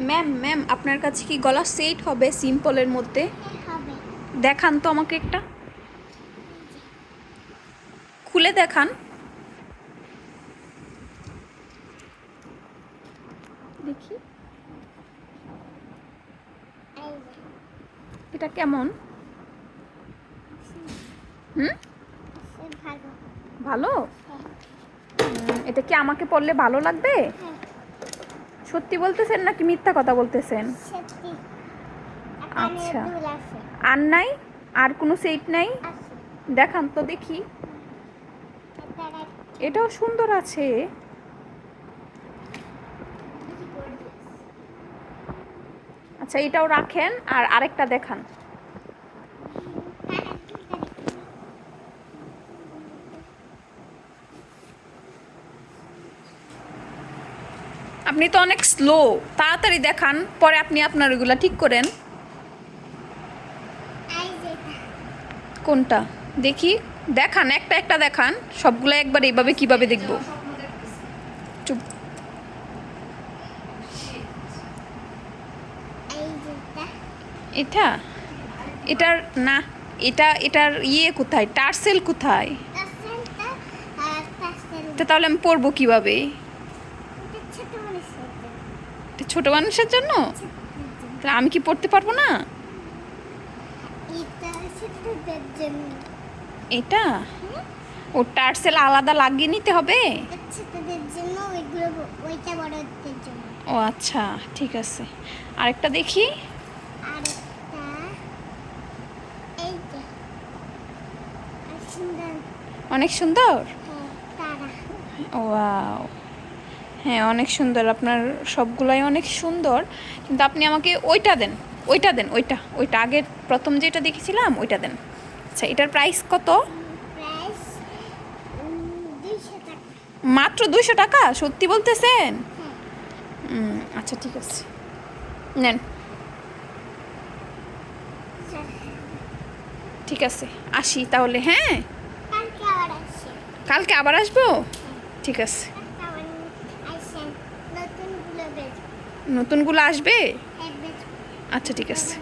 Ma'am ma'am আপনার কাছে কি গলা সেট হবে সিম্পলের মধ্যে? দেখান তো আমাকে একটা। খুলে দেখান। দেখি। এটা কেমন? হুম? ভালো। এটা কি আমাকে পড়লে ভালো লাগবে? হ্যাঁ। সত্যি বলতেছেন নাকি মিথ্যা কথা বলতেছেন? আচ্ছা। আর নাই? আর কোনো সেট নাই? দেখান তো দেখি। এটাও সুন্দর আছে। আচ্ছা এটাও রাখেন আর আরেকটা দেখান। আপনি তো অনেক স্লো তাড়াতাড়ি দেখান, পরে আপনি আপনার ওগুলা ঠিক করেন। কোনটা? দেখি। দেখান, একটা একটা দেখান। সবগুলো একবার এইভাবে কীভাবে দেখব? চুপ। এটা? এটার না, এটা, এটার ইয়ে কোথায়? টার্সেল কোথায়? এটা তাহলে আমি পরবো কীভাবে এটা ছোট মানুষের জন্য এটা ছোট মানুষের জন্য? তাহলে আমি কি পড়তে পারব না? এটা? ও টার্সেল আলাদা লাগিয়ে নিতে হবে? ও আচ্ছা ঠিক আছে। আরেকটা দেখি। অনেক সুন্দর? ও তারা। ওয়াও। হ্যাঁ অনেক সুন্দর। আপনার সবগুলাই অনেক সুন্দর। কিন্তু আপনি আমাকে ওইটা দেন ওইটা দেন ওইটা ওইটা। আগের প্রথম যেটা দেখেছিলাম ওইটা দেন। আচ্ছা এটার প্রাইস কত? প্রাইস দুইশো টাকা? মাত্র দুশো টাকা সত্যি বলতেছেন? আচ্ছা ঠিক আছে। নেন। ঠিক আছে আসি তাহলে হ্যাঁ? কালকে আবার আসব? ঠিক আছে। নতুনগুলো আসবে? হ্যাঁ আচ্ছা ঠিক আছে।